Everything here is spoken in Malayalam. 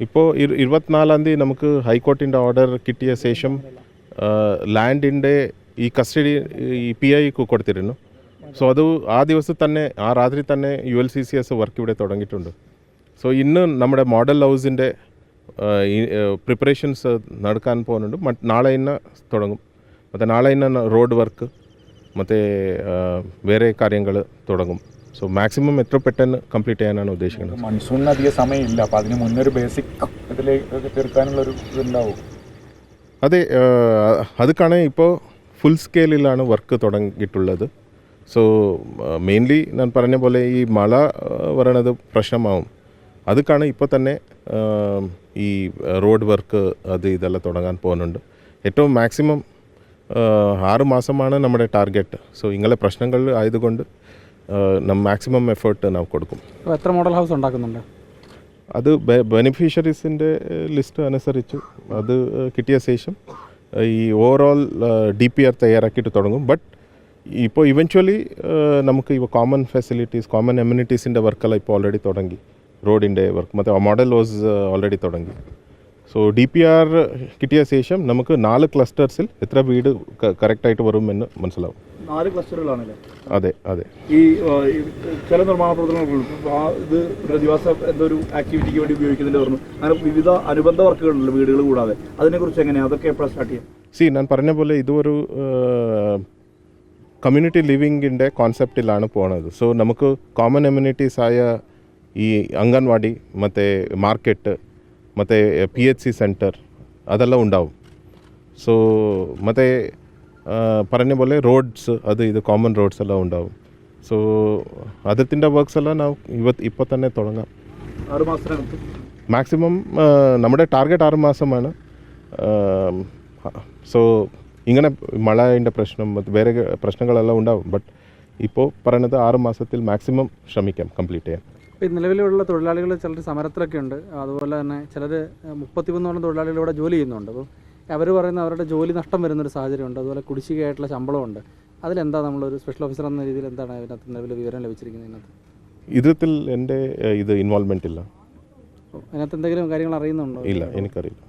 ഇപ്പോൾ ഇരുപത്തിനാലാം തീയതി നമുക്ക് ഹൈക്കോർട്ടിൻ്റെ ഓർഡർ കിട്ടിയ ശേഷം ലാൻഡിൻ്റെ ഈ കസ്റ്റഡി ഈ പി ഐക്ക് കൊടുത്തിരുന്നു സോ അത് ആ ദിവസം തന്നെ ആ രാത്രി തന്നെ U L C C S work ഇവിടെ തുടങ്ങിയിട്ടുണ്ട് സോ ഇന്ന് നമ്മുടെ മോഡൽ ഹൗസിൻ്റെ പ്രിപ്പറേഷൻസ് നടക്കാൻ പോകുന്നുണ്ട് മറ്റ് നാളെ ഇന്ന് തുടങ്ങും ಮತ್ತು ನಾಳೆ ಇನ್ನು ರೋಡ್ ವರ್ಕ್ ಮತ್ತು ಬೇರೆ ಕಾರ್ಯಗಳು തുടങ്ങും സോ മാക്സിമം എത്ര പെട്ടെന്ന് കംപ്ലീറ്റ് ചെയ്യാനാണ് ഉദ്ദേശിക്കുന്നത്? മൺസൂണിന് അധികം സമയമില്ല. അപ്പോൾ അതിന് മുന്നൊരു ബേസിക് ഇതിലേക്ക് തീർക്കാനുള്ള ഒരു ഇതുണ്ടാവും. അതെ അതുക്കാണ് ഇപ്പോൾ ഫുൾ സ്കെയിലിലാണ് വർക്ക് തുടങ്ങിയിട്ടുള്ളത്. സോ മെയിൻലി ഞാൻ പറഞ്ഞ പോലെ ഈ മഴ വരണത് പ്രശ്നമാവും. അതുക്കാണ് ഇപ്പോൾ തന്നെ ഈ റോഡ് വർക്ക് അത് ഇതെല്ലാം തുടങ്ങാൻ പോകുന്നുണ്ട്. ഏറ്റവും മാക്സിമം ആറ് മാസമാണ് നമ്മുടെ ടാർഗറ്റ് സോ ഇങ്ങനെ പ്രശ്നങ്ങൾ ആയതുകൊണ്ട് നമ്മൾ മാക്സിമം എഫേർട്ട് നാം കൊടുക്കും അപ്പോൾ എത്ര മോഡൽ ഹൗസ് ഉണ്ടാക്കുന്നുണ്ട് അത് ബെനിഫിഷ്യറീസിൻ്റെ ലിസ്റ്റ് അനുസരിച്ച് അത് കിട്ടിയ ശേഷം ഈ ഓവറോൾ ഡി പി ആർ തയ്യാറാക്കിയിട്ട് തുടങ്ങും ബട്ട് ഇപ്പോൾ ഇവൻച്വലി നമുക്ക് ഇപ്പോൾ കോമൺ ഫെസിലിറ്റീസ് കോമൺ എമ്യൂണിറ്റീസിൻ്റെ വർക്കെല്ലാം ഇപ്പോൾ ഓൾറെഡി തുടങ്ങി റോഡിൻ്റെ വർക്ക് ಮತ್ತು മോഡൽ വാസ് ഓൾറെഡി തുടങ്ങി സോ ഡി പി ആർ കിട്ടിയ ശേഷം നമുക്ക് നാല് ക്ലസ്റ്റേഴ്സിൽ എത്ര വീട് കറക്റ്റായിട്ട് വരുമെന്ന് മനസ്സിലാവും നാല് ക്ലസ്റ്ററുകളാണല്ലേ അതെ അതെ ഈ ആ, ഈ ചില നിർമ്മാണ പ്രവർത്തനങ്ങൾ ആ ഇത് പ്രതിവാസ എന്തോ ഒരു ആക്ടിവിറ്റിക്ക് വേണ്ടി ഉപയോഗിക്കുന്നതിന്റെ പറഞ്ഞു അങ്ങനെ വിവിധ അനുബന്ധ വർക്കുകളുണ്ടല്ലോ വീടുകൾ കൂടാതെ അതിനെക്കുറിച്ച് എങ്ങനെയാണ് അതൊക്കെ എപ്പോഴാണ് സ്റ്റാർട്ട് ചെയ്യാം സി ഞാൻ പറഞ്ഞ പോലെ ഇതൊരു കമ്മ്യൂണിറ്റി ലിവിങ്ങിൻ്റെ കോൺസെപ്റ്റിലാണ് പോണത് സോ നമുക്ക് കോമൺ എമ്യൂണിറ്റീസ് ആയ ഈ അംഗൻവാടി ಮತ್ತು മാർക്കറ്റ് ಮತ್ತು പി എച്ച് സി സെൻറ്റർ അതെല്ലാം ഉണ്ടാവും സോ ಮತ್ತು പറഞ്ഞ പോലെ റോഡ്സ് അത് ഇത് കോമൺ റോഡ്സ് എല്ലാം ഉണ്ടാവും സോ അതിൻ്റെ വർക്ക്സ് എല്ലാം ನಾವು ಇವತ್ತು ഇപ്പോൾ തന്നെ തുടങ്ങാം ആറ് മാസത്തിനകത്ത് മാക്സിമം നമ്മുടെ ടാർഗറ്റ് ആറ് മാസമാണ് സോ ഇങ്ങനെ മഴയുടെ പ്രശ്നം മറ്റ് വേറെ പ്രശ്നങ്ങളെല്ലാം ഉണ്ടാവും ബട്ട് ഇപ്പോൾ പറയണത് ആറ് മാസത്തിൽ മാക്സിമം ശ്രമിക്കാം കംപ്ലീറ്റ് ചെയ്യാൻ ഇപ്പോൾ ഈ നിലവിലുള്ള തൊഴിലാളികൾ ചിലർ സമരത്തിലൊക്കെ ഉണ്ട് അതുപോലെ തന്നെ ചിലർ മുപ്പത്തിമൂന്നോളം തൊഴിലാളികൾ ഇവിടെ ജോലി ചെയ്യുന്നുണ്ട് അപ്പോൾ അവർ പറയുന്ന അവരുടെ ജോലി നഷ്ടം വരുന്നൊരു സാഹചര്യമുണ്ട്. അതുപോലെ കുടിശ്ശികയായിട്ടുള്ള ശമ്പളമുണ്ട്. അതിലെന്താ നമ്മളൊരു സ്പെഷ്യൽ ഓഫീസർ എന്ന രീതിയിൽ എന്താണ് അതിനകത്ത് നിലവിൽ വിവരം ലഭിച്ചിരിക്കുന്നത് ഇതിനകത്ത്? ഇതിൽ എന്റെ ഇത് ഇൻവോൾവ്മെന്റ് ഇല്ല. അതിനകത്ത് എന്തെങ്കിലും കാര്യങ്ങൾ അറിയുന്നുണ്ടോ? ഇല്ല എനിക്കറിയില്ല.